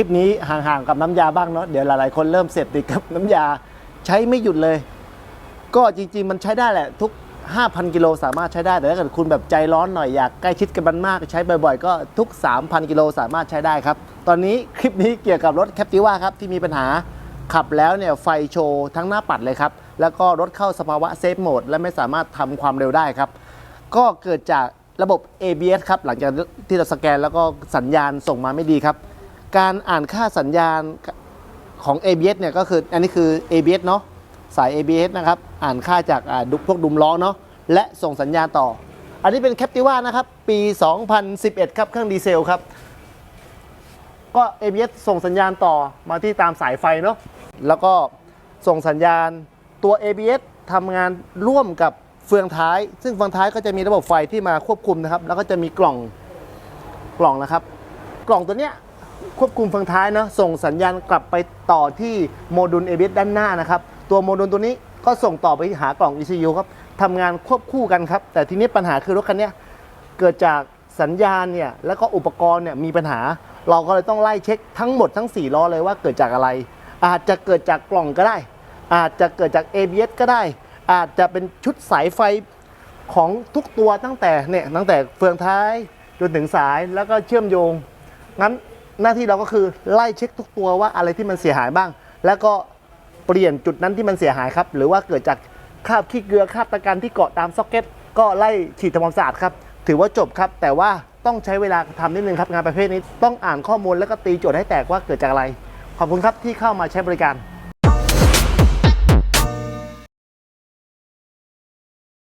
ลิปนี้ห่างๆกับน้ำยาบ้างเนาะเดี๋ยวหลายๆคนเริ่มเสพติดกับน้ำยาใช้ไม่หยุดเลย ก็จริงๆมันใช้ได้แหละ ทุก 5,000 กิโลสามารถใช้ได้แต่ถ้าเกิดคุณแบบใจร้อนหน่อยอยากใกล้ชิดกับมันมาก ใช้บ่อยๆ ก็ทุก 3,000 กิโลสามารถใช้ได้ครับ ตอนนี้คลิปนี้เกี่ยวกับรถแคปติว่าครับที่มีปัญหาขับแล้วเนี่ยไฟโชว์ทั้งหน้าปัดเลยครับแล้วก็รถเข้าสภาวะเซฟโหมดและไม่สามารถทำความเร็วได้ครับ ก็เกิดจากระบบ ABS ครับหลังจากที่เราสแกนแล้วก็สัญญาณส่งมาไม่ดีครับ การอ่านค่าสัญญาณของ ABS เนี่ยก็คืออันนี้คือ ABS เนาะสาย ABS นะครับ อ่านค่าจากดุพวกดุมล้อเนาะและส่งสัญญาณต่อ อันนี้เป็น Captiva นะครับ ปี 2011 ครับ เครื่องดีเซลครับ ก็ ABS ส่งสัญญาณต่อมาที่ตามสายไฟเนาะแล้วก็ส่งสัญญาณตัว ABS ทำงานร่วมกับเฟืองท้าย ซึ่งเฟืองท้ายก็จะมีระบบไฟที่มาควบคุมนะครับ แล้วก็จะมีกล่องกล่องนะครับ กล่องตัวเนี้ย ควบคุมเฟืองท้ายเนาะส่งสัญญาณกลับไปต่อที่โมดูล ABS ด้านหน้านะครับ ตัวโมดูลตัวนี้ก็ส่งต่อไปหากล่อง ECU ครับทำงานควบคู่กันครับ แต่ทีนี้ปัญหาคือรถคันนี้เกิดจากสัญญาณเนี่ยแล้วก็อุปกรณ์เนี่ยมีปัญหา เราก็เลยต้องไล่เช็คทั้งหมดทั้ง 4 ล้อเลยว่าเกิดจากอะไร อาจจะเกิดจากกล่องก็ได้ อาจจะเกิดจาก ABS ก็ได้ อาจจะเป็นชุดสายไฟของทุกตัวตั้งแต่เนี่ยตั้งแต่เฟืองท้ายจนถึงสายแล้วก็เชื่อมโยงงั้น หน้าที่เราก็คือไล่เช็คทุกตัวว่าอะไรที่มันเสียหายบ้าง แล้วก็เปลี่ยนจุดนั้นที่มันเสียหายครับ หรือว่าเกิดจากคราบขี้เกลือคราบตะกันที่เกาะตามซ็อกเก็ตก็ไล่ฉีดทำความสะอาดครับ ถือว่าจบครับ แต่ว่าต้องใช้เวลาทำนิดนึงครับ งานประเภทนี้ต้องอ่านข้อมูลแล้วก็ตีโจทย์ให้แตกว่าเกิดจากอะไร ขอบคุณครับที่เข้ามาใช้บริการ